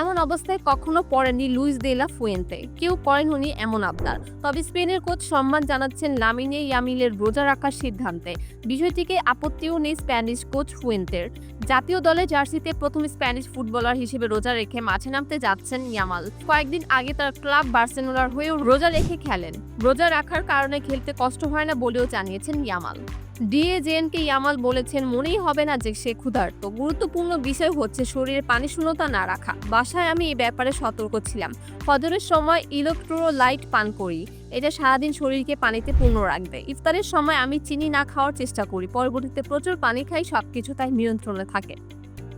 এমন অবস্থায় কখনো পড়েননি লুইস দেলা ফুয়েন্তে। কেউ করেন উনি এমন আবদার। তবে স্পেনের কোচ সম্মান জানাচ্ছেন লামিনে ইয়ামিলের রোজা রাখার সিদ্ধান্তে। বিষয়টিকে আপত্তিও নেই স্প্যানিশ কোচ ফুয়েন্তের। জাতীয় দলে জার্সিতে প্রথম স্প্যানিশ ফুটবলার হিসেবে রোজা রেখে মাঠে নামতে যাচ্ছেন ইয়ামাল। কয়েকদিন আগে তার ক্লাব বার্সেলোনার হয়েও রোজা রেখে খেলেন। রোজা রাখার কারণে খেলতে কষ্ট হয় না বলেও জানিয়েছেন ইয়ামাল। ডিএজেএনকে ইয়ামাল বলেছেন, মনেই হবে না যে সে ক্ষুধার্ত। গুরুত্বপূর্ণ বিষয় হচ্ছে শরীরে পানি শূন্যতা না রাখা। বাসায় আমি এই ব্যাপারে সতর্ক ছিলাম। ফজরের সময় ইলেকট্রোলাইট পান করি। এটা সারাদিন শরীরকে পানিতে পূর্ণ রাখবে। ইফতারের সময় আমি চিনি না খাওয়ার চেষ্টা করি। পরবর্তীতে প্রচুর পানি খাই, সবকিছু তাই নিয়ন্ত্রণে থাকে।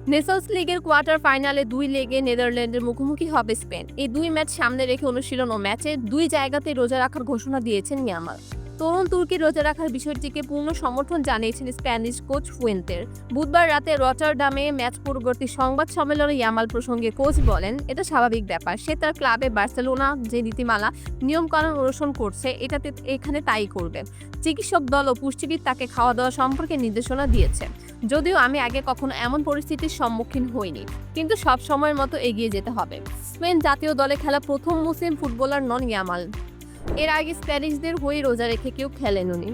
নেশনস লিগের কোয়ার্টার ফাইনালে দুই লেগে নেদারল্যান্ডের মুখোমুখি হবে স্পেন। এই দুই ম্যাচ সামনে রেখে অনুশীলন ও ম্যাচে দুই জায়গাতে রোজা রাখার ঘোষণা দিয়েছেন মিয়ানমার। তরুণ তুর্কি রোজা রাখার বিষয়টিকে পূর্ণ সমর্থন জানিয়েছেন স্প্যানিশ কোচ ফুয়েন্তের। বুধবার রাতে রটারডামে ম্যাচ পূর্ববর্তী সংবাদ সম্মেলনে ইয়ামাল প্রসঙ্গে কোচ বলেন, এটা স্বাভাবিক ব্যাপার। সে তার ক্লাবে বার্সেলোনা যে নীতিমালা, নিয়মকানুন অনুসরণ করছে, এটাতে এখানে তাই করবে। চিকিৎসক দল ও পুষ্টিবিদ তাকে খাওয়া দাওয়া সম্পর্কে নির্দেশনা দিয়েছে। যদিও আমি আগে কখনো এমন পরিস্থিতির সম্মুখীন হইনি, কিন্তু সব সময়ের মতো এগিয়ে যেতে হবে। স্পেন জাতীয় দলে খেলা প্রথম মুসলিম ফুটবলার নন ইয়ামাল। এর আগে স্প্যানিশদের হয়ে রোজা রেখে কেউ খেলেন উনি